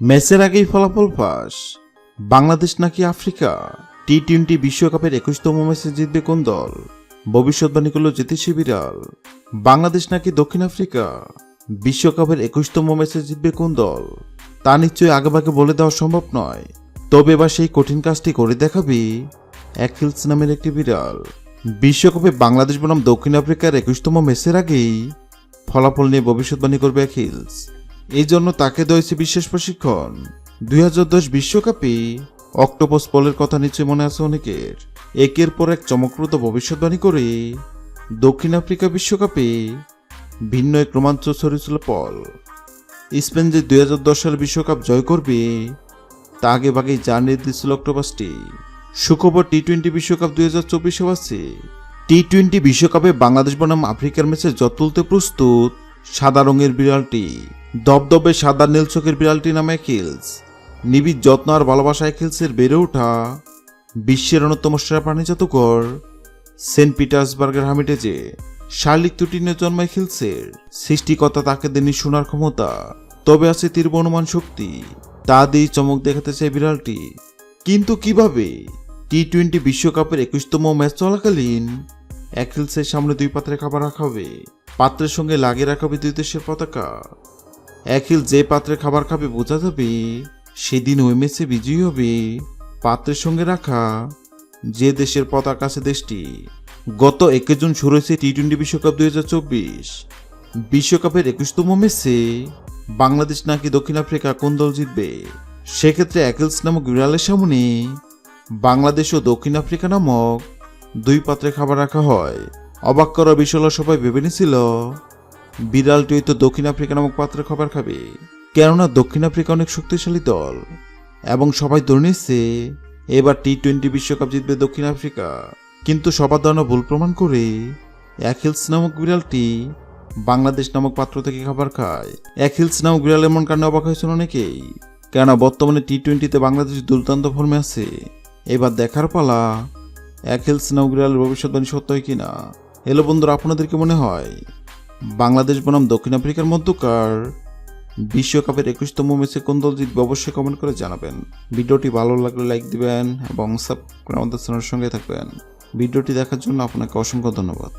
ম্যাচের আগেই ফলাফল ফাঁস। বাংলাদেশ নাকি আফ্রিকা? টি টোয়েন্টি বিশ্বকাপের একুশতম ম্যাচে জিতবে কোন দল? ভবিষ্যৎবাণী করল জ্যোতিষী বিড়াল বাংলাদেশ নাকি দক্ষিণ আফ্রিকা? বিশ্বকাপের একুশতম ম্যাচে জিতবে কোন দল? তা নিশ্চয়ই আগেভাগে বলে দেওয়া সম্ভব নয়। তবে এবার সেই কঠিন কাজটি করে দেখাবে। অ্যাকিলস নামের একটি বিড়াল। বিশ্বকাপে বাংলাদেশ বনাম দক্ষিণ আফ্রিকার একুশতম ম্যাচের আগেই ফলাফল নিয়ে ভবিষ্যৎবাণী করবে অ্যাকিলস এই জন্য তাকে দেওয়া বিশেষ প্রশিক্ষণ। দুই বিশ্বকাপে অক্টোপাস পলের কথা নিশ্চয় মনে আছে অনেকের। একের পর এক চমকপ্রদ ভবিষ্যৎবাণী করে দক্ষিণ আফ্রিকা বিশ্বকাপে ভিন্ন এক রোমাঞ্চ ছড়িয়েছিল পল। স্পেন যে দুই সালে বিশ্বকাপ জয় করবে, তা আগে ভাগেই জানিয়ে দিয়েছিল অক্টোপাসটি। সুখবর টি টোয়েন্টি বিশ্বকাপ দুই হাজার চব্বিশে আছে। টি টোয়েন্টি বিশ্বকাপে বাংলাদেশ বনাম আফ্রিকার ম্যাচে যত তুলতে প্রস্তুত সাদা রঙের বিড়ালটি। দবদবে সাদা নীল চোখের বিড়ালটি নামে খিলস। নিবিড় যত্ন আর ভালোবাসায় খিলসের বেড়ে ওঠা বিশ্বের অন্যতম সেরা প্রাণী জাদুঘর, সেন্ট পিটার্সবার্গের হামিটেজে শারীরিক ত্রুটি নিয়ে জন্মায় খিলসের। সৃষ্টিকর্তা তাকে দেননি শোনার ক্ষমতা, তবে আছে তীর্ব অনুমান শক্তি। তা দিয়ে চমক দেখাতে চায় বিড়ালটি। কিন্তু কীভাবে? টি টোয়েন্টি বিশ্বকাপের একুশতম ম্যাচ চলাকালীন অ্যাকিলসের সামনে দুই পাত্রে খাবার রাখা হবে। পাত্রের সঙ্গে লাগিয়ে রাখা হবে দুই দেশের পতাকা। অ্যাকিল যে পাত্রে খাবার খাবে বোঝা যাবে, সেদিন ওই ম্যাচে বিজয়ী হবে। পাত্রের সঙ্গে রাখা যে দেশের পতাকা আছে দেশটি। গত একে জুন শুরু হয়েছে টি টোয়েন্টি বিশ্বকাপ দুই হাজার চব্বিশ। বিশ্বকাপের একুশতম ম্যাচে বাংলাদেশ নাকি দক্ষিণ আফ্রিকা কোন দল জিতবে? সেক্ষেত্রে অ্যাকেলস নামক বিড়ালের সামনে বাংলাদেশ ও দক্ষিণ আফ্রিকা নামক দুই পাত্রে খাবার রাখা হয়। অবাক করা হলো সবাই ভেবে নিছিল। বিড়ালটি তো দক্ষিণ আফ্রিকা নামক পাত্রে খাবার খাবে। কেননা দক্ষিণ আফ্রিকা অনেক শক্তিশালী দল। এবং সবাই ধরে নিচ্ছে, এবার টি টোয়েন্টি বিশ্বকাপ জিতবে দক্ষিণ আফ্রিকা। কিন্তু সবার ধারণা ভুল প্রমাণ করে অ্যাকিলস নামক বিড়ালটি বাংলাদেশ নামক পাত্র থেকে খাবার খায়। অ্যাকিলস নামক বিড়াল এমন কারণে অবাক হয়েছিল অনেকেই। কেননা বর্তমানে টি টোয়েন্টিতে বাংলাদেশ দুর্দান্ত ফর্মে আছে। এবার দেখার পালা অ্যাকিলস নামক বিড়ালের ভবিষ্যৎবাণী সত্য হয় কিনা? এলো বন্ধুরা, আপনাদের কি মনে হয়? বাংলাদেশ বনাম দক্ষিণ আফ্রিকার মধ্যকার বিশ্বকাপের একুশতম ম্যাচে কোন দল জিতবে অবশ্যই কমেন্ট করে জানাবেন। ভিডিওটি ভালো লাগলে লাইক দিবেন এবং সাবস্ক্রাইব আমাদের চ্যানেলের সঙ্গে থাকবেন। ভিডিওটি দেখার জন্য আপনাকে অসংখ্য ধন্যবাদ।